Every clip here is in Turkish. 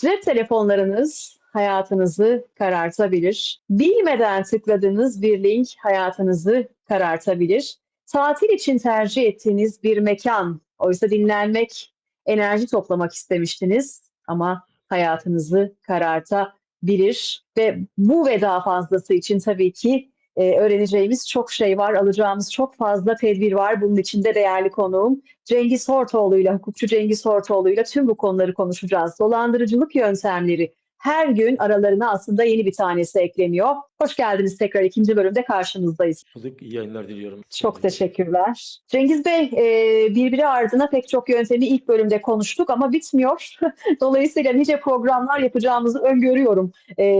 Cep telefonlarınız hayatınızı karartabilir. Bilmeden tıkladığınız bir link hayatınızı karartabilir. Tatil için tercih ettiğiniz bir mekan, oysa dinlenmek, enerji toplamak istemiştiniz ama hayatınızı karartabilir. Ve bu ve daha fazlası için tabii ki e, öğreneceğimiz çok şey var, alacağımız çok fazla tedbir var. Bunun içinde değerli konuğum Cengiz Hortoğlu ile, hukukçu Cengiz Hortoğlu ile tüm bu konuları konuşacağız. Dolandırıcılık yöntemleri her gün aralarına aslında yeni bir tanesi ekleniyor. Hoş geldiniz tekrar ikinci bölümde karşınızdayız. Bulduk. İyi yayınlar diliyorum. Çok teşekkürler. Cengiz Bey, e, birbiri ardına pek çok yöntemi ilk bölümde konuştuk ama bitmiyor. Dolayısıyla nice programlar yapacağımızı öngörüyorum. E,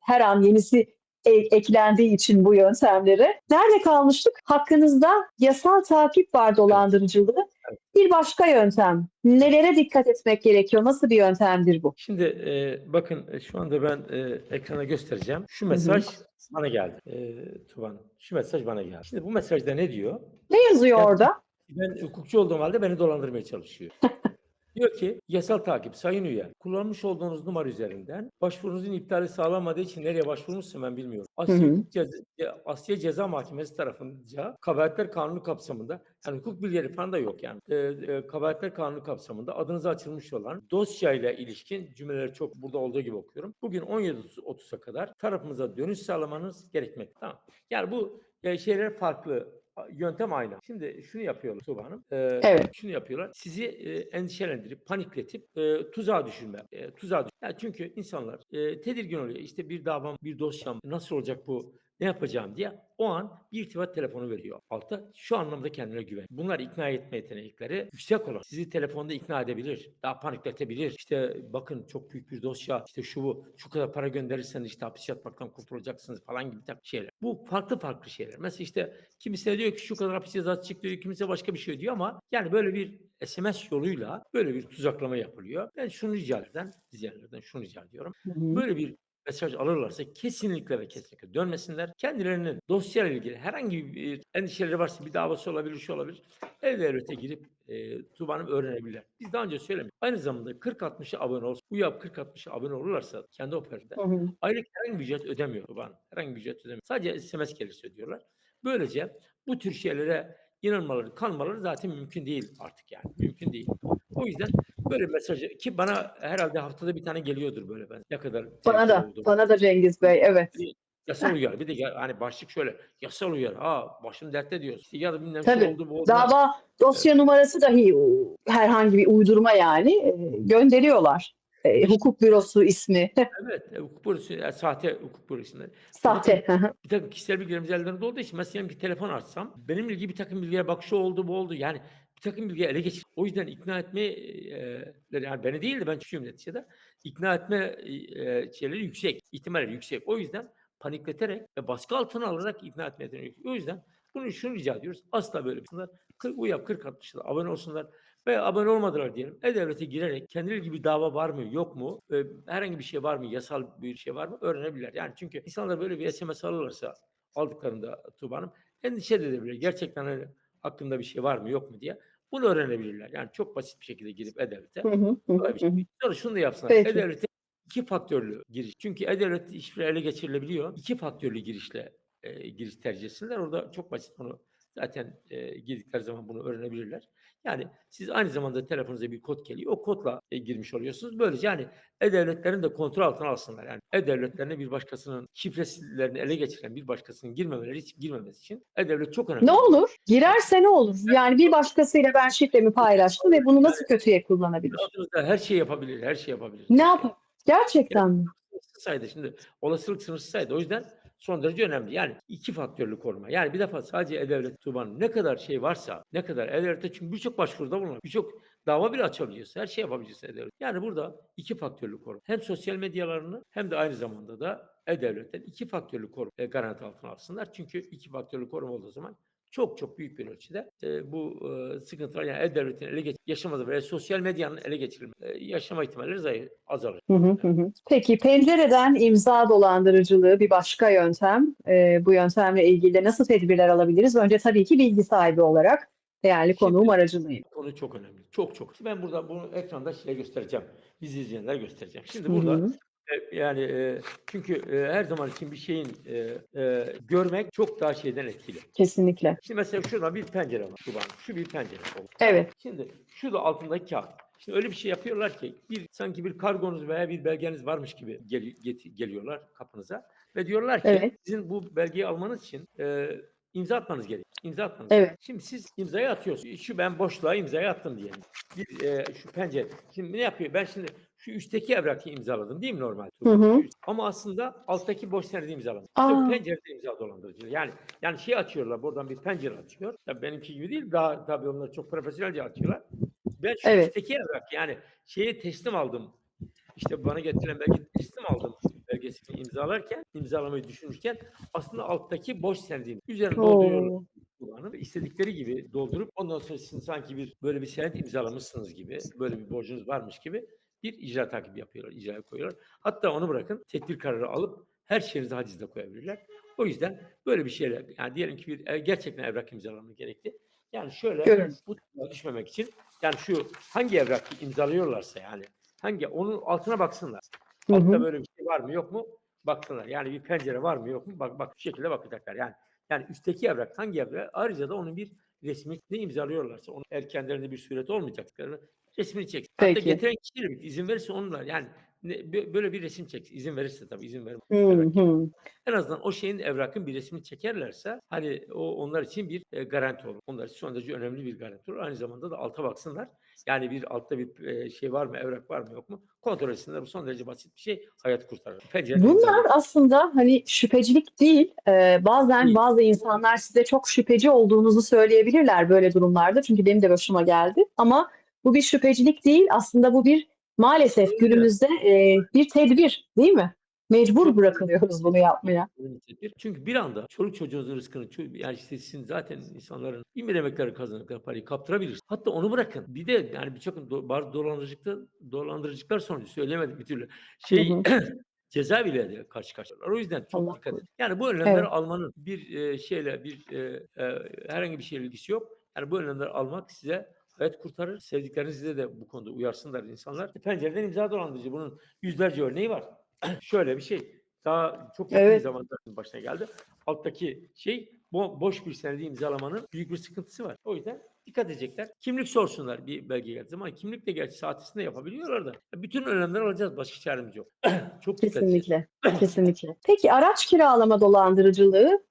her an yenisi e- eklendiği için bu yöntemlere. Nerede kalmıştık? Hakkınızda yasal takip var dolandırıcılığı. Bir başka yöntem. Nelere dikkat etmek gerekiyor? Nasıl bir yöntemdir bu? Şimdi e, bakın e, şu anda ben e, ekrana göstereceğim. Şu mesaj bana geldi. E, Tuban. Şu mesaj bana geldi. Şimdi bu mesajda ne diyor? Ne yazıyor Evet. orada? Ben hukukçu olduğum halde beni dolandırmaya çalışıyor. Diyor ki yasal takip sayın üye kullanmış olduğunuz numara üzerinden başvurunuzun iptali sağlanmadığı için nereye başvurmuşsun ben bilmiyorum. Asya, Hı hı. Ceza, Asya Ceza Mahkemesi tarafınca kabahatler kanunu kapsamında yani hukuk bilgileri falan da yok yani. E, e, kabahatler kanunu kapsamında adınıza açılmış olan dosyayla ilişkin cümleleri çok burada olduğu gibi okuyorum. Bugün 17.30'a kadar tarafımıza dönüş sağlamanız gerekmekte. Tamam. Yani bu e, şeyler farklı. Yöntem aynı. Şimdi şunu yapıyorlar Tuğba Hanım. E, Evet. Şunu yapıyorlar. Sizi e, endişelendirip, panikletip e, tuzağa düşürme. E, tuzağa düş- Yani çünkü insanlar e, tedirgin oluyor. İşte bir davam, bir dosyam nasıl olacak bu? Ne yapacağım diye o an bir irtibat telefonu veriyor. Altta şu anlamda kendine güven. Bunlar ikna etme yetenekleri yüksek olan. Sizi telefonda ikna edebilir. Daha panikletebilir. İşte bakın çok büyük bir dosya. işte şu bu. Şu kadar para gönderirseniz işte hapis yatmaktan kurtulacaksınız falan gibi tak- şeyler. Bu farklı farklı şeyler. Mesela işte kimisi diyor ki şu kadar hapis cezası çıktı diyor. Kimisi başka bir şey diyor ama yani böyle bir SMS yoluyla böyle bir tuzaklama yapılıyor. Ben şunu rica eden izleyenlerden şunu rica ediyorum. Böyle bir mesaj alırlarsa kesinlikle ve kesinlikle dönmesinler. Kendilerinin dosyayla ilgili herhangi bir endişeleri varsa bir davası olabilir, şu olabilir. El devlete girip e, Tuğba Hanım öğrenebilirler. Biz daha önce söylemiştik. Aynı zamanda 40-60'a abone olsun. UYAP 40-60'a abone olurlarsa kendi operatörde aylık herhangi bir ücret ödemiyor Tuğba Hanım. Herhangi bir ücret ödemiyor. Sadece SMS gelirse ödüyorlar. Böylece bu tür şeylere inanmaları, kanmaları zaten mümkün değil artık yani. Mümkün değil. O yüzden böyle mesajı ki bana herhalde haftada bir tane geliyordur böyle ben. Ne kadar Bana da, olduğumu. bana da Cengiz Bey, evet. Bir Yasal uyarı. Bir de ya- hani başlık şöyle. Yasal uyarı. Aa başım dertte. İşte ya da bilmem Tabii. oldu bu oldu. Dava dosya numarası dahi o, herhangi bir uydurma yani e, gönderiyorlar. E, hukuk bürosu ismi Evet. e, Hukuk bürosu, yani sahte hukuk bürosundan. sahte. Hı hı. bir takım kişisel bilgilerimiz ellerinde olduğu için mesela bir telefon açsam benimle ilgili bir takım bilgiye bak şu oldu bu oldu yani takım bilgiyi ele geçir. O yüzden ikna etme e, yani beni değil de ben çocuğum neticede ikna etme e, şeyleri yüksek, ihtimalleri yüksek. O yüzden panikleterek ve baskı altına alarak ikna etme yeteneği yüksek. O yüzden bunu şunu rica ediyoruz. Asla böyle bir şeyler. Uyap 40 60'da abone olsunlar veya abone olmadılar diyelim. E-Devlet'e girerek kendileri gibi dava var mı yok mu? e, herhangi bir şey var mı? Yasal bir şey var mı? Öğrenebilirler. Yani çünkü insanlar böyle bir SMS alırlarsa aldıklarında Tuğba Hanım endişe de edebilir. Gerçekten hani hakkında bir şey var mı yok mu diye. Bunu öğrenebilirler. Yani çok basit bir şekilde girip E-Devlet'e. Şey. Sonra şunu da yapsınlar. E-Devlet'e iki faktörlü giriş. Çünkü E-Devlet işleri ele geçirilebiliyor. İki faktörlü girişle e, giriş tercih etsinler. Orada çok basit bunu zaten e, girdikleri zaman bunu öğrenebilirler. Yani siz aynı zamanda telefonunuza bir kod geliyor. O kodla e, girmiş oluyorsunuz. Böylece yani e-devletlerin de kontrol altına alsınlar. Yani e-devletlerine bir başkasının şifrelerini ele geçiren bir başkasının girmemeleri için girmemesi için e-devlet çok önemli. Ne olur? Girerse ne olur? Yani bir başkasıyla ben şifremi paylaştım ve bunu nasıl kötüye kullanabilir? Her şey yapabilir, her şey yapabilir. Ne yapar? Gerçekten mi? sınırsız sayıda şimdi olasılık sınırsız sayıda o yüzden son derece önemli. Yani iki faktörlü koruma. Yani bir defa sadece E-Devlet Tuğba'nın ne kadar şey varsa ne kadar E-Devlet'te çünkü birçok başvuruda bulunur. Birçok dava bile açabiliyorsun. Her şey yapabiliyorsun E-Devlet. Yani burada iki faktörlü koruma. Hem sosyal medyalarını hem de aynı zamanda da E-Devlet'ten iki faktörlü koruma e, garanti altına alsınlar. Çünkü iki faktörlü koruma olduğu zaman çok çok büyük bir ölçüde e, bu e, sıkıntılar yani e-devletin ele geç yaşamadı veya sosyal medyanın ele geçirilme e, yaşama ihtimalleri zayıf azalır. Hı hı, hı. Peki pencereden imza dolandırıcılığı bir başka yöntem. Ee, bu yöntemle ilgili nasıl tedbirler alabiliriz? Önce tabii ki bilgi sahibi olarak değerli konuğum aracılığıyla. Konu çok önemli. Çok çok. Ben burada bunu ekranda size göstereceğim. bizi izleyenlere göstereceğim. Şimdi burada hı. Yani e, çünkü e, her zaman için bir şeyin e, e, görmek çok daha şeyden etkili. Kesinlikle. Şimdi mesela şurada bir pencere var. Şu, var. şu bir pencere. oldu. Evet. Şimdi şu da altındaki kağıt. Şimdi öyle bir şey yapıyorlar ki bir sanki bir kargonuz veya bir belgeniz varmış gibi gel, get- geliyorlar kapınıza ve diyorlar ki Evet. sizin bu belgeyi almanız için e, imza atmanız gerekiyor. İmza atmanız Evet. gerekiyor. Şimdi siz imzayı atıyorsunuz. Şu ben boşluğa imzayı attım diyelim. Bir e, şu pencere. Şimdi ne yapıyor? Ben şimdi şu üstteki evrakı imzaladım değil mi normal? Hı hı. Ama aslında alttaki boş senedi imzaladım. Aa. Pencerede imza dolandırıcı. Yani yani şey açıyorlar buradan bir pencere açıyor. Tabii benimki gibi değil. Daha tabii onlar çok profesyonelce açıyorlar. Ben şu Evet. üstteki evrak yani şeye teslim aldım. İşte bana getirilen belge teslim aldım belgesini imzalarken, imzalamayı düşünürken aslında alttaki boş senedin üzerine dolduruyorlar kullanıp istedikleri gibi doldurup ondan sonra sizin sanki bir böyle bir senet imzalamışsınız gibi, böyle bir borcunuz varmış gibi bir icra takibi yapıyorlar, icraya koyuyorlar. Hatta onu bırakın tedbir kararı alıp her şeyinizi hacizde koyabilirler. O yüzden böyle bir şeyler, yani diyelim ki bir e, gerçekten evrak imzalamak gerekti. Yani şöyle Görün. bu düşmemek için yani şu hangi evrak imzalıyorlarsa yani hangi onun altına baksınlar. Hı Altta hı. böyle bir şey var mı yok mu? Baksınlar. Yani bir pencere var mı yok mu? Bak bak şu şekilde bakacaklar. Yani yani üstteki evrak hangi evrak? Ayrıca da onun bir resmini imzalıyorlarsa onun erkenlerinde bir suret olmayacaklarını resmini çek. Hatta Peki. getiren kişiyle izin verirse onunla yani ne, bö- böyle bir resim çek. İzin verirse tabii izin hı. en azından o şeyin evrakın bir resmini çekerlerse hani o onlar için bir e, garanti olur. Onlar için son derece önemli bir garanti olur. Aynı zamanda da alta baksınlar. Yani bir altta bir e, şey var mı, evrak var mı yok mu? Kontrol etsinler. Bu son derece basit bir şey. Hayat kurtarır. Pencere Bunlar imzalıyor. aslında hani şüphecilik değil. Ee, bazen Değil. bazı insanlar size çok şüpheci olduğunuzu söyleyebilirler böyle durumlarda. Çünkü benim de başıma geldi. Ama bu bir şüphecilik değil. Aslında bu bir maalesef günümüzde e, bir tedbir değil mi? Mecbur bırakılıyoruz bunu yapmaya. Çünkü bir anda çoluk çocuğunuzun rızkını, yani işte sizin zaten insanların bin emekleri kazandıkları parayı kaptırabilir. Hatta onu bırakın. Bir de yani birçok do- bazı dolandırıcılıkta dolandırıcılıklar sonucu söylemedim bir türlü. Şey Hı ceza bile karşı karşıyalar. O yüzden çok Allah dikkat edin. Yani bu önlemleri Evet. almanın bir e, şeyle bir e, e, herhangi bir şeyle ilgisi yok. Yani bu önlemleri almak size hayat kurtarır. Sevdiklerinizi de bu konuda uyarsınlar insanlar. E, Pencereden imza dolandırıcı. Bunun yüzlerce örneği var. Şöyle bir şey. Daha çok yakın Evet. zamanda başına geldi. Alttaki şey bo- boş bir senedi imzalamanın büyük bir sıkıntısı var. O yüzden dikkat edecekler. Kimlik sorsunlar bir belge geldiği zaman. Kimlik de gerçi saatesinde yapabiliyorlar da. Bütün önlemleri alacağız. Başka çaremiz yok. çok. Kesinlikle. Kesinlikle. Peki araç kiralama dolandırıcılığı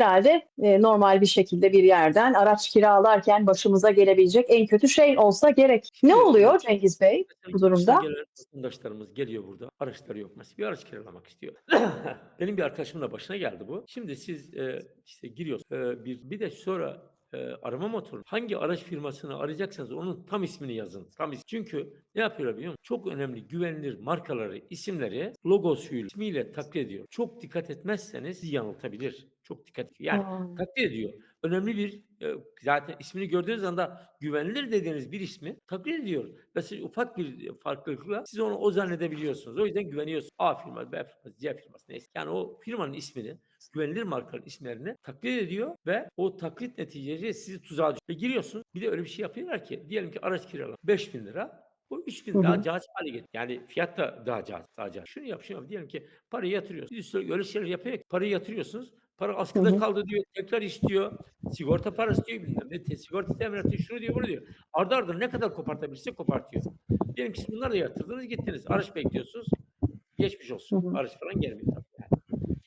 herhalde e, normal bir şekilde bir yerden araç kiralarken başımıza gelebilecek en kötü şey olsa gerek. Ne oluyor Cengiz Bey bu durumda? vatandaşlarımız geliyor burada. Araçları yok mesela. Bir araç kiralamak istiyor. Benim bir arkadaşımın da başına geldi bu. Şimdi siz e, işte giriyorsunuz. E, bir, bir de sonra e, arama motoru. Hangi araç firmasını arayacaksanız onun tam ismini yazın. Tam is- Çünkü ne yapıyorlar biliyor musun? Çok önemli güvenilir markaları, isimleri logosuyla, ismiyle taklit ediyor. Çok dikkat etmezseniz yanıltabilir. Çok dikkat. Yani Aa, taklit ediyor. Önemli bir e, zaten ismini gördüğünüz anda güvenilir dediğiniz bir ismi taklit ediyor. Ve siz ufak bir farklılıkla siz onu o zannedebiliyorsunuz. O yüzden güveniyorsunuz. A firma, B firması, C firması neyse. Yani o firmanın ismini güvenilir markaların isimlerini taklit ediyor ve o taklit neticesi sizi tuzağa düşüyor. Ve giriyorsunuz. Bir de öyle bir şey yapıyorlar ki diyelim ki araç kirala 5000 lira. Bu 3000 Hı daha hı. cazip hale getiriyor. Yani fiyat da daha cazip. Daha cazip. Şunu yap, şunu yap. Diyelim ki parayı yatırıyorsunuz. Sürü öyle şeyler yapıyor ki parayı yatırıyorsunuz. Para askıda Hı hı. kaldı diyor. Tekrar istiyor. Sigorta parası diyor bilmem ne. Sigorta teminatı. Şunu diyor bunu diyor. Ardı ardına ne kadar kopartabilirse kopartıyor. Diyelim ki bunları da yatırdınız gittiniz. Araç bekliyorsunuz. Geçmiş olsun. Hı hı. Araç falan gelmiyor tabii yani.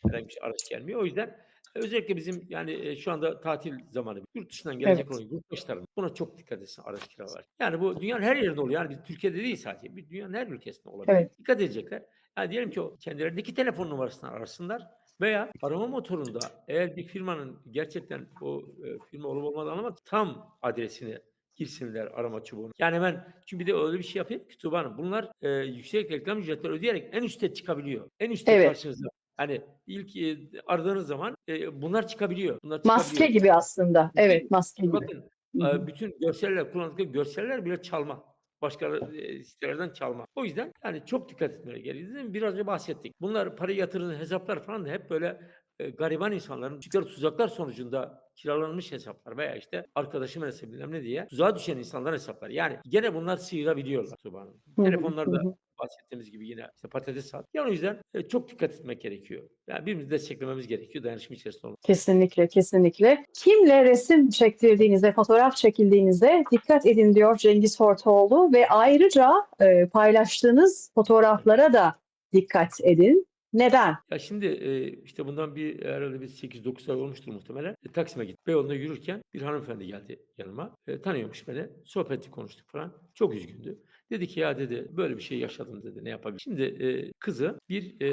Herhangi bir şey araç gelmiyor. O yüzden e, özellikle bizim yani e, şu anda tatil zamanı. Yurt dışından gelecek Evet. olan yurttaşlarımız buna çok dikkat etsin araç kiralar. Yani bu dünyanın her yerinde oluyor. Yani bir Türkiye'de değil sadece. Bir dünyanın her ülkesinde olabilir. Evet. Dikkat edecekler. Yani diyelim ki o kendilerindeki telefon numarasını arasınlar veya arama motorunda eğer bir firmanın gerçekten o e, firma olup olmadığını anlamak tam adresini girsinler arama çubuğunu. Yani hemen çünkü bir de öyle bir şey Tuğba Hanım. Bunlar e, yüksek reklam ücretleri ödeyerek en üste çıkabiliyor. En üste Evet. karşınıza. Hani ilk e, aradığınız zaman e, bunlar çıkabiliyor. Bunlar Maske çıkabiliyor. gibi aslında. Evet, maske gibi. Bakın e, bütün görseller kullandıkları görseller bile çalma. Başka sitelerden çalma. O yüzden yani çok dikkat etmeye mi? Biraz önce bahsettik. Bunlar para yatırım hesaplar falan da hep böyle e, gariban insanların çıkarı tuzaklar sonucunda kiralanmış hesaplar veya işte arkadaşım hesabı bilmem ne diye tuzağa düşen insanların hesapları. Yani gene bunlar sıyırabiliyorlar Tuğba Hanım. Telefonlarda. Bahsettiğimiz gibi yine işte patates sat. Yani o yüzden e, çok dikkat etmek gerekiyor. Yani birbirimizi desteklememiz gerekiyor dayanışma içerisinde olmak. Kesinlikle, kesinlikle. Kimle resim çektirdiğinizde, fotoğraf çekildiğinizde dikkat edin diyor Cengiz Hortoğlu ve ayrıca e, paylaştığınız fotoğraflara da dikkat edin. Neden? Ya şimdi e, işte bundan bir herhalde bir 8-9 ay olmuştur muhtemelen. E, Taksim'e gittim. Beyoğlu'nda yürürken bir hanımefendi geldi yanıma. E, tanıyormuş beni. Sohbet ettik, konuştuk falan. Çok üzgündü. Dedi ki ya dedi böyle bir şey yaşadım dedi. Ne yapabilirim? Şimdi e, kızı bir e,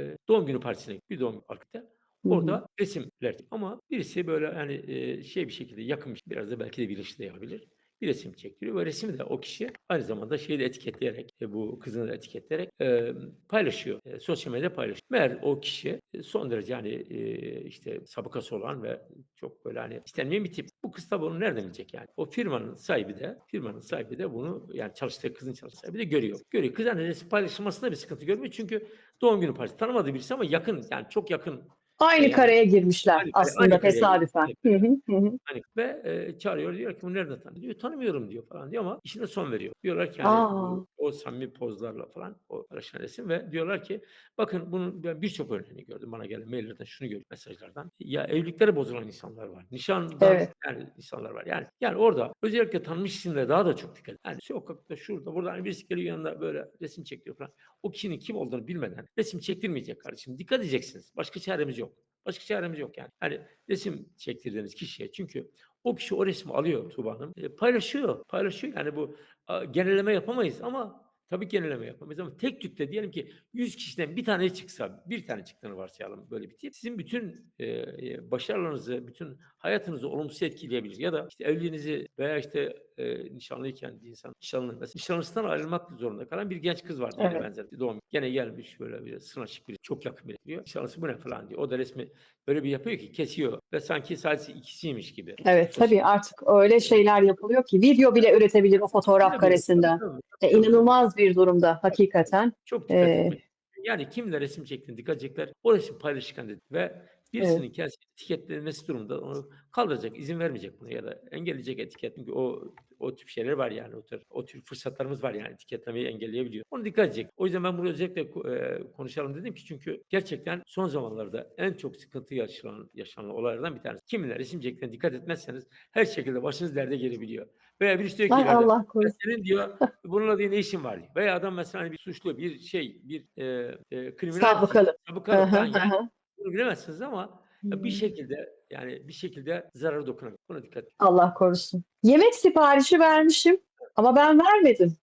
e, doğum günü partisine. Bir doğum günü. Orada resimler ama birisi böyle hani e, şey bir şekilde yakınmış biraz da belki de bilinçli de yapabilir. Bir resim çektiriyor ve resmi de o kişi aynı zamanda şeyi de etiketleyerek e, bu kızını da etiketleyerek e, paylaşıyor. E, sosyal medyada paylaşıyor. Meğer o kişi e, son derece hani e, işte sabıkası olan ve çok böyle hani istenmeyen bir tip. Bu kız tabii onu nereden bilecek yani? O firmanın sahibi de firmanın sahibi de bunu yani çalıştığı kızın çalıştığı sahibi de görüyor. Görüyor. Kız hani resim paylaşılmasında bir sıkıntı görmüyor. Çünkü doğum günü partisi tanımadığı birisi ama yakın yani çok yakın Aynı yani kareye girmişler aynı aslında aynı tesadüfen. Hı hı. Hani ve e, çağırıyor diyor ki bu nereden tanıyor? Diyor tanımıyorum diyor falan diyor ama işine son veriyor. Diyorlar ki Aa. bu- o samimi pozlarla falan o paylaşan resim ve diyorlar ki bakın bunun ben birçok örneğini gördüm. Bana gelen maillerden şunu gördüm mesajlardan. Ya evlilikleri bozulan insanlar var. Nişandan Evet. yani insanlar var. Yani yani orada özellikle tanınmış isimlere daha da çok dikkat. Yani sokakta şurada burada hani birisi geliyor yanında böyle resim çekiyor falan. O kişinin kim olduğunu bilmeden resim çektirmeyecek kardeşim. Dikkat edeceksiniz. Başka çaremiz yok. Başka çaremiz yok yani. Hani resim çektirdiğiniz kişiye çünkü o kişi o resmi alıyor Tuğba Hanım. e, paylaşıyor. Paylaşıyor. Yani bu a, genelleme yapamayız ama tabii genelleme yapamayız ama tek tükte diyelim ki 100 kişiden bir tane çıksa, bir tane çıktığını varsayalım böyle bir tip. Sizin bütün e, e, başarılarınızı, bütün hayatınızı olumsuz etkileyebilir. Ya da işte evliliğinizi veya işte e, nişanlıyken bir insan nişanlı mesela nişanlısından ayrılmak zorunda kalan bir genç kız vardı. Evet. benzer bir doğum. Gene gelmiş böyle bir sınaşık bir çok yakın biri diyor. Nişanlısı bu ne falan diyor. O da resmi böyle bir yapıyor ki kesiyor ve sanki sadece ikisiymiş gibi. Evet tabii artık öyle şeyler yapılıyor ki video bile üretebilir o fotoğraf Tabii, karesinden. tabii, E, tabii. inanılmaz bir durumda hakikaten. Çok dikkat Ee, etmek. Yani kimle resim çektiğini dikkat edecekler. O resim paylaşırken dedi. Ve birisinin kendisi etiketlenmesi durumunda onu kaldıracak, izin vermeyecek bunu ya da engelleyecek etiket. Çünkü o o tip şeyler var yani o tür o tür fırsatlarımız var yani etiketlemeyi engelleyebiliyor. Onu dikkat edecek. O yüzden ben bunu özellikle e, konuşalım dedim ki çünkü gerçekten son zamanlarda en çok sıkıntı yaşanan yaşanan olaylardan bir tanesi. Kiminle resim çektiğine dikkat etmezseniz her şekilde başınız derde gelebiliyor. Veya birisi diyor ki Ay ileride, Allah "Ya korusun. senin diyor bununla diyor ne işin var diyor. Veya adam mesela hani bir suçlu, bir şey, bir e, e, kriminal Sabıkalı. sabıkalı yani bilemezsiniz ama ya bir şekilde yani bir şekilde zararı dokunabilir. Buna dikkat edin. Allah korusun. Yemek siparişi vermişim ama ben vermedim.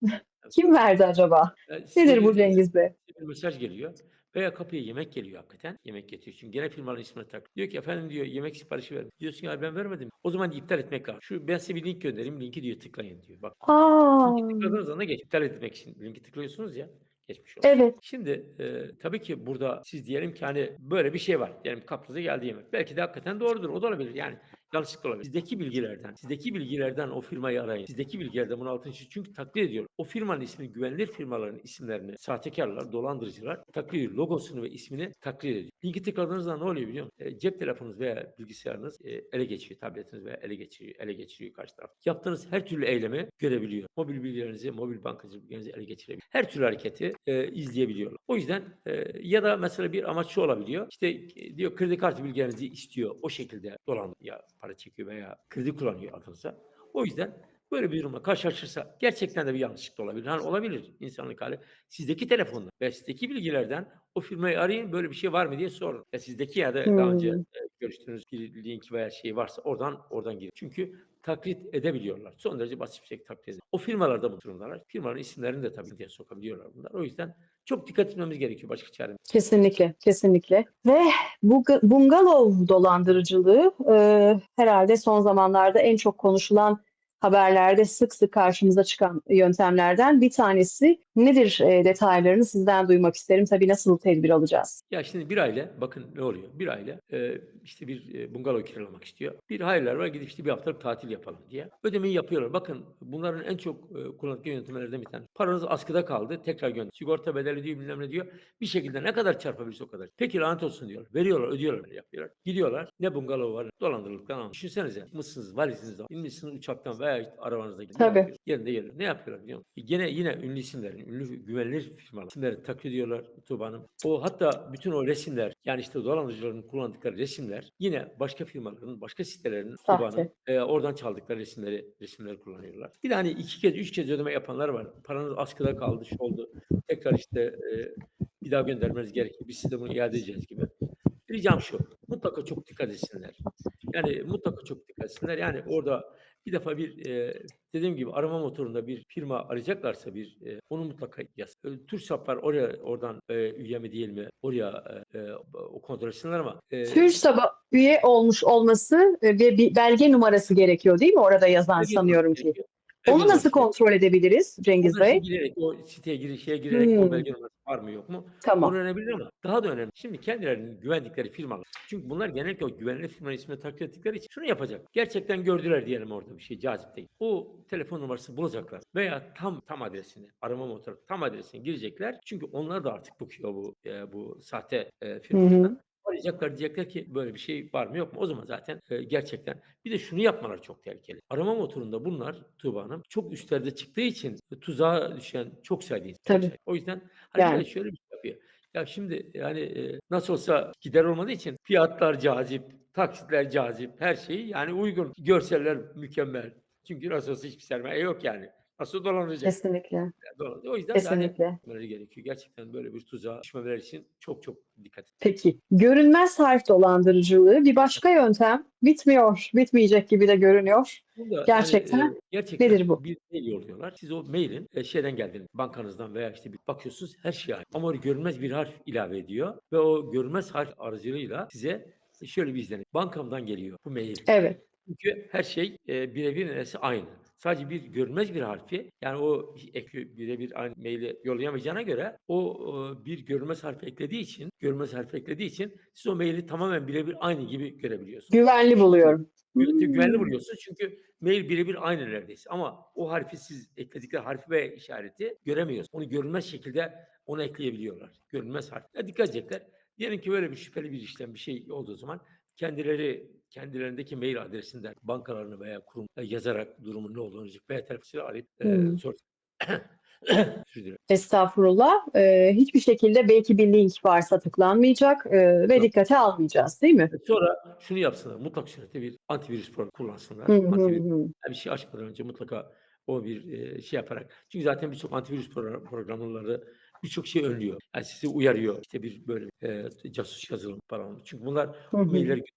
Kim verdi acaba? Yani size Nedir bu Cengiz Bey? bir mesaj geliyor veya kapıya yemek geliyor hakikaten. Yemek getiriyor. Çünkü gene firmanın ismini tak. Diyor ki efendim diyor yemek siparişi verdim. Diyorsun ya ben vermedim. O zaman iptal etmek lazım. Şu ben size bir link göndereyim. Linki diyor tıklayın diyor. Bak Aa, linki tıkladığınız anda geç. İptal etmek için linki tıklıyorsunuz ya. Geçmiş olsun. evet. Şimdi e, tabii ki burada siz diyelim ki hani böyle bir şey var. Diyelim kapınıza geldi yemek. Belki de hakikaten doğrudur. O da olabilir. Yani yanlışlıkla olabilir. Sizdeki bilgilerden, sizdeki bilgilerden o firmayı arayın. Sizdeki bilgilerden bunu altın çizin. Çünkü taklit ediyor. O firmanın ismini, güvenilir firmaların isimlerini sahtekarlar, dolandırıcılar taklit ediyor. Logosunu ve ismini taklit ediyor. Linki tıkladığınızda ne oluyor biliyor musun? E, cep telefonunuz veya bilgisayarınız e, ele geçiyor. Tabletiniz veya ele geçiriyor. Ele geçiriyor karşı taraf. Yaptığınız her türlü eylemi görebiliyor. Mobil bilgilerinizi, mobil bankacılık bilgilerinizi ele geçirebiliyor. Her türlü hareketi e, izleyebiliyorlar. O yüzden e, ya da mesela bir amaç şu olabiliyor. İşte e, diyor kredi kartı bilgilerinizi istiyor. O şekilde dolan ya para çekiyor veya kredi kullanıyor adınıza. O yüzden böyle bir durumla karşılaşırsa gerçekten de bir yanlışlık da olabilir. Hani olabilir insanlık hali. Sizdeki telefonla ve sizdeki bilgilerden o firmayı arayın böyle bir şey var mı diye sorun. Ya sizdeki ya da daha önce Hmm. e, görüştüğünüz bir link veya şey varsa oradan oradan girin. Çünkü taklit edebiliyorlar. Son derece basit bir şekilde taklit ediyor. O firmalarda bu durumdalar. Firmanın isimlerini de tabii diye sokabiliyorlar bunlar. O yüzden çok dikkat etmemiz gerekiyor başka çare. Kesinlikle, kesinlikle. Ve bu bungalov dolandırıcılığı e, herhalde son zamanlarda en çok konuşulan haberlerde sık sık karşımıza çıkan yöntemlerden bir tanesi. Nedir e, detaylarını sizden duymak isterim. Tabii nasıl tedbir alacağız? Ya şimdi bir aile bakın ne oluyor? Bir aile e, işte bir e, bungalov kiralamak istiyor. Bir hayırlar var gidip işte bir haftalık tatil yapalım diye. Ödemeyi yapıyorlar. Bakın bunların en çok e, kullanılan yöntemlerden bir tanesi. Paranız askıda kaldı tekrar gönder. Sigorta bedeli diyor bilmem ne diyor. Bir şekilde ne kadar çarpabilirse o kadar. Peki lanet olsun diyorlar. Veriyorlar ödüyorlar yapıyorlar. Gidiyorlar ne bungalov var dolandırılıktan ama. Düşünsenize mısınız valizinizde inmişsiniz uçaktan veya işte arabanızda Tabii. Yerinde yerinde ne yapıyorlar biliyor musun? Gene yine ünlü isimlerin ünlü güvenilir firmalar isimleri takıyor diyorlar Tuğba Hanım. O hatta bütün o resimler yani işte dolandırıcıların kullandıkları resimler yine başka firmaların, başka sitelerin Tuğba. Hanım e, oradan çaldıkları resimleri resimleri kullanıyorlar. Bir de hani iki kez, üç kez ödeme yapanlar var. Paranız askıda kaldı, şu oldu. Tekrar işte e, bir daha göndermeniz gerekiyor. Biz size bunu iade edeceğiz gibi. Ricam şu, mutlaka çok dikkat etsinler. Yani mutlaka çok dikkat etsinler. Yani orada bir defa bir e, dediğim gibi arama motorunda bir firma arayacaklarsa bir e, onu mutlaka yaz. E, TÜRSAP var oraya oradan e, üye mi değil mi oraya e, o kontrol etsinler ama e, TÜRSAB'a üye olmuş olması ve bir belge numarası gerekiyor değil mi? Orada yazan belge sanıyorum ki. gerekiyor. Onu nasıl kontrol edebiliriz Cengiz Bey? girerek, o siteye giriş, şeye girerek Hmm. o belge numarası var mı yok mu? Tamam. Onu öğrenebilir ama daha da önemli. Şimdi kendilerinin güvendikleri firmalar. Çünkü bunlar genellikle o güvenilir firmanın ismini taklit ettikleri için şunu yapacak. Gerçekten gördüler diyelim orada bir şey cazip değil. O telefon numarasını bulacaklar veya tam tam adresini, arama motoru tam adresini girecekler. Çünkü onlar da artık bıkıyor bu e, bu sahte e, firmalardan. Arayacaklar diyecekler ki böyle bir şey var mı yok mu? O zaman zaten e, gerçekten bir de şunu yapmalar çok tehlikeli. Arama motorunda bunlar Tuğba Hanım çok üstlerde çıktığı için tuzağa düşen çok sayıda insan. Tabii. O yüzden hani Yani. şöyle bir şey yapıyor. Ya şimdi yani nasıl olsa gider olmadığı için fiyatlar cazip, taksitler cazip, her şey yani uygun. Görseller mükemmel. Çünkü nasıl olsa hiçbir sermaye yok yani. Nasıl dolanacak? Kesinlikle. Dolanacak. O yüzden de Kesinlikle. yapmaları gerekiyor. Gerçekten böyle bir tuzağa düşmemeleri için çok çok dikkat et. Peki. Görünmez harf dolandırıcılığı bir başka yöntem. Bitmiyor. Bitmeyecek gibi de görünüyor. Burada Gerçekten yani, e, gerçekten nedir bu? bir mail yolluyorlar. Siz o mailin e, şeyden geldiğini, bankanızdan veya işte bir bakıyorsunuz her şey aynı. Ama görünmez bir harf ilave ediyor ve o görünmez harf aracılığıyla size şöyle bir izlenim. Bankamdan geliyor bu mail. Evet. Çünkü her şey e, birebir aynı. Sadece bir görünmez bir harfi yani o ek birebir aynı maili yollayamayacağına göre o e, bir görünmez harf eklediği için görünmez harf eklediği için siz o maili tamamen birebir aynı gibi görebiliyorsunuz. Güvenli buluyorum. Güvenli Hmm. buluyorsunuz çünkü mail birebir aynı neredeyse. Ama o harfi siz ekledikleri harfi ve işareti göremiyorsunuz. Onu görünmez şekilde onu ekleyebiliyorlar. Görünmez harf. Ya dikkat edecekler. Diyelim ki böyle bir şüpheli bir işlem bir şey olduğu zaman kendileri kendilerindeki mail adresinden bankalarını veya kurum e, yazarak durumun ne olduğunu veya telefonuyla arayıp e, Hmm. sor. Özür dilerim. Estağfurullah. Ee, hiçbir şekilde belki bir link varsa tıklanmayacak e, ve dikkate almayacağız değil mi? E, Sonra şunu yapsınlar. Mutlak surette bir antivirüs programı kullansınlar. Hı hı Antivirüs hı. Yani bir şey açmadan önce mutlaka o bir e, şey yaparak. Çünkü zaten birçok antivirüs program, programları birçok şey önlüyor. Yani sizi uyarıyor. İşte bir böyle e, casus yazılım falan. Çünkü bunlar Hı hı. mailleri bir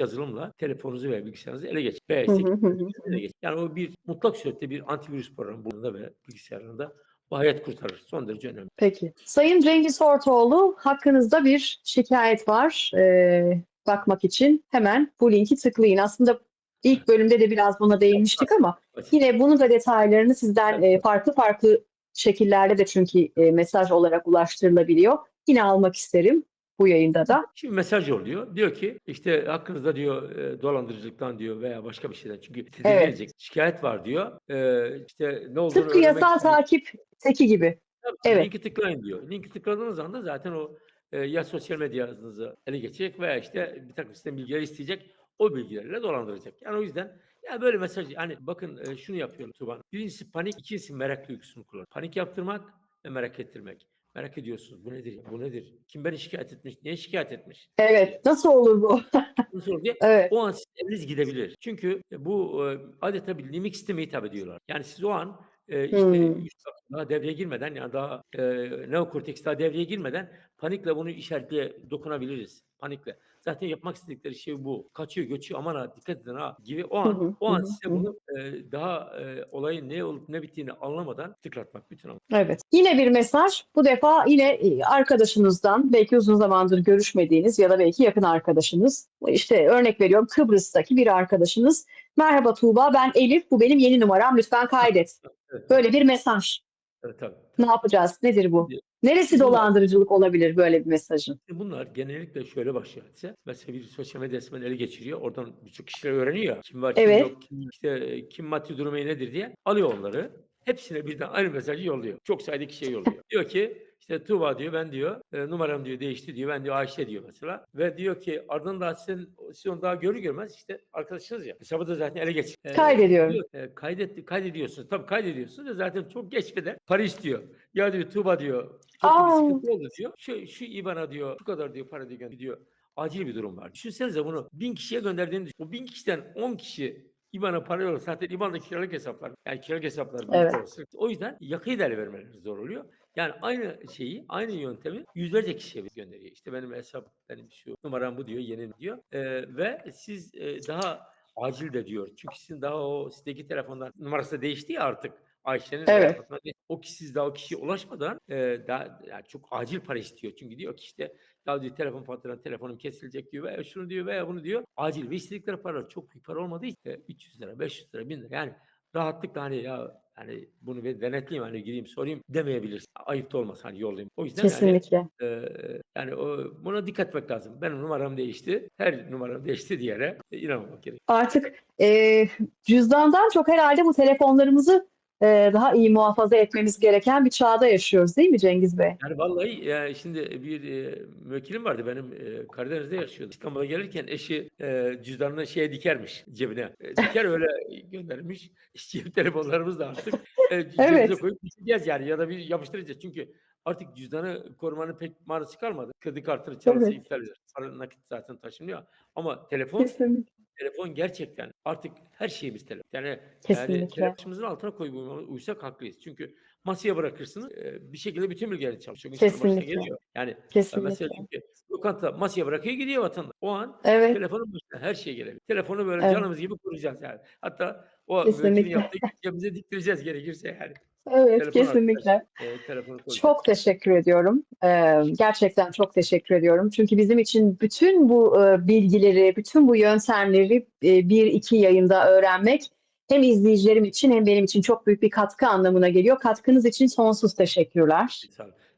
casus yazılımla telefonunuzu veya bilgisayarınızı ele hı hı. ele geçir. Yani o bir mutlak surette bir antivirüs programı bunda ve bilgisayarında bu hayat kurtarır. Son derece önemli. Peki. Sayın Cengiz Ortoğlu, hakkınızda bir şikayet var. Ee, bakmak için hemen bu linki tıklayın. Aslında ilk bölümde de biraz buna değinmiştik ama yine bunu da detaylarını sizden farklı farklı şekillerde de çünkü e, mesaj olarak ulaştırılabiliyor. Yine almak isterim bu yayında da. Şimdi mesaj yolluyor. Diyor ki işte hakkınızda diyor e, dolandırıcılıktan diyor veya başka bir şeyden. Çünkü Evet. şikayet var diyor. E, işte ne olduğunu Tıpkı yasal takip teki gibi. Tabii, Evet. Linki tıklayın diyor. Linki tıkladığınız anda zaten o e, ya sosyal medyasınızı ele geçecek veya işte bir takım sistem bilgileri isteyecek. O bilgilerle dolandıracak. Yani o yüzden ya böyle mesaj hani bakın e, şunu yapıyorum Tuban. Birincisi panik, ikincisi merak duygusunu kullan. Panik yaptırmak ve merak ettirmek. Merak ediyorsunuz bu nedir? Bu nedir? Kim beni şikayet etmiş? Niye şikayet etmiş? Evet. Nasıl olur bu? Bunu sor diye evet. o an sizin gidebilir. Çünkü bu e, adeta bir limik sisteme hitap ediyorlar. Yani siz o an e, işte Hmm. daha devreye girmeden yani daha e, neokorteks daha devreye girmeden panikle bunu işaretle dokunabiliriz. Panikle. Zaten yapmak istedikleri şey bu. Kaçıyor, göçüyor aman ha dikkat edin ha gibi. O an hı, o an hı, size bunu e, daha e, olayın ne olup ne bittiğini anlamadan tıklatmak bütün ama. Evet. Yine bir mesaj. Bu defa yine e, arkadaşınızdan belki uzun zamandır görüşmediğiniz ya da belki yakın arkadaşınız. İşte örnek veriyorum Kıbrıs'taki bir arkadaşınız. Merhaba Tuğba ben Elif bu benim yeni numaram lütfen kaydet. Evet, Böyle bir mesaj. evet, tabii. Ne yapacağız? Nedir bu? Neresi dolandırıcılık olabilir böyle bir mesajın? Şimdi Bunlar genellikle şöyle başlıyor. Mesela bir sosyal medya ismini ele geçiriyor. Oradan birçok kişiler öğreniyor. Kim var, kim Evet. yok, kim, işte, e, kim maddi durumu nedir diye alıyor onları. Hepsine birden aynı mesajı yolluyor. Çok sayıda kişiye yolluyor. diyor ki işte Tuğba diyor ben diyor e, numaram diyor değişti diyor ben diyor Ayşe diyor mesela ve diyor ki ardından da sen siz onu daha görür görmez işte arkadaşınız ya hesabı da zaten ele geç. E, Kaydediyorum. diyor, e, kaydetti, kaydediyorsunuz. Tabii kaydediyorsunuz da zaten çok geçmeden para istiyor. Ya diyor Tuğba diyor çok Aa. bir sıkıntı oldu diyor. Şu, şu IBAN'a diyor şu kadar diyor para diyor, diyor. Acil bir durum var. Düşünsenize bunu bin kişiye gönderdiğini düşün. O bin kişiden 10 kişi IBAN'a para yollar. Zaten IBAN'da kiralık hesaplar. Yani kiralık hesaplar Evet. O yüzden yakayı değerli vermeleri zor oluyor. Yani aynı şeyi, aynı yöntemi yüzlerce kişiye gönderiyor. İşte benim hesap, benim şu numaram bu diyor, yeni diyor. Ee, ve siz e, daha acil de diyor. Çünkü sizin daha o sizdeki telefondan numarası değişti ya artık. Ayşe'nin Evet. o kişi siz daha o kişiye ulaşmadan e, daha yani çok acil para istiyor. Çünkü diyor ki işte ya diyor telefon faturan telefonum kesilecek diyor veya şunu diyor veya bunu diyor. Acil ve istedikleri paralar çok büyük para olmadığı için e, 300 lira, 500 lira, 1000 lira yani rahatlıkla hani ya hani bunu bir denetleyeyim hani gideyim sorayım demeyebilirsin. Ayıp da olmaz hani yollayayım. O yüzden yani Kesinlikle. Eee, yani o buna dikkat etmek lazım. Benim numaram değişti. Her numaram değişti diyene e, inanmamak gerek. Artık e, cüzdandan çok herhalde bu telefonlarımızı e, daha iyi muhafaza etmemiz gereken bir çağda yaşıyoruz değil mi Cengiz Bey? Yani vallahi eee, şimdi bir eee, müvekkilim vardı benim eee, Karadeniz'de yaşıyordu. İstanbul'a gelirken eşi eee, cüzdanını şeye dikermiş cebine. E, diker öyle göndermiş. Cep telefonlarımız da artık e, cebimize Evet. koyup gideceğiz yani ya da bir yapıştıracağız. Çünkü artık cüzdanı korumanın pek manası kalmadı. Kredi kartını çalsa Evet. iptal eder. Para nakit zaten taşınıyor. Ama telefon Kesinlikle. Telefon gerçekten artık her şeyimiz telefon. Yani yani Kesinlikle. telefonumuzun altına koyup uysak haklıyız. Çünkü masaya bırakırsınız bir şekilde bütün bilgileri çalışıyor. İnsanın başına Kesinlikle. geliyor. Yani e, Kesinlikle. mesela çünkü lokanta masaya bırakıyor gidiyor vatandaş. O an Evet. telefonun başına her şey gelebilir. Telefonu böyle Evet. canımız gibi koruyacağız yani. Hatta o müvekkilin Kesinlikle. yaptığı gibi cebimize diktireceğiz gerekirse yani. Evet, Telefon kesinlikle. telefonu koruyacağız. Çok teşekkür ediyorum. Ee, gerçekten çok teşekkür ediyorum. Çünkü bizim için bütün bu e, bilgileri, bütün bu yöntemleri e, bir iki yayında öğrenmek hem izleyicilerim için hem benim için çok büyük bir katkı anlamına geliyor. Katkınız için sonsuz teşekkürler.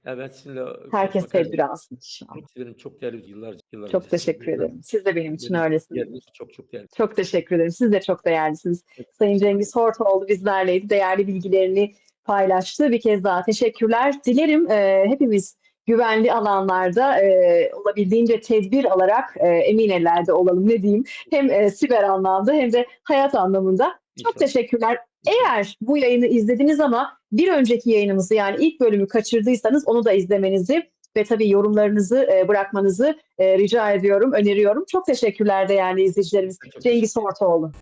Ya ben sizinle Herkes tedbir alsın inşallah. Benim çok değerli yıllarca yıllar Çok teşekkür ederim. Siz de benim için Benim öylesiniz. yeriniz çok çok değerli. Çok teşekkür ederim. Siz de çok değerlisiniz. Sayın Cengiz Hortoğlu bizlerleydi. Değerli bilgilerini paylaştı. Bir kez daha teşekkürler. Dilerim e, hepimiz güvenli alanlarda e, olabildiğince tedbir alarak e, emin ellerde olalım ne diyeyim. Hem e, siber anlamda hem de hayat anlamında. Çok teşekkürler. Eğer bu yayını izlediniz ama bir önceki yayınımızı yani ilk bölümü kaçırdıysanız onu da izlemenizi ve tabii yorumlarınızı e, bırakmanızı e, rica ediyorum, öneriyorum. Çok teşekkürler değerli izleyicilerimiz. Cengiz Hortoğlu.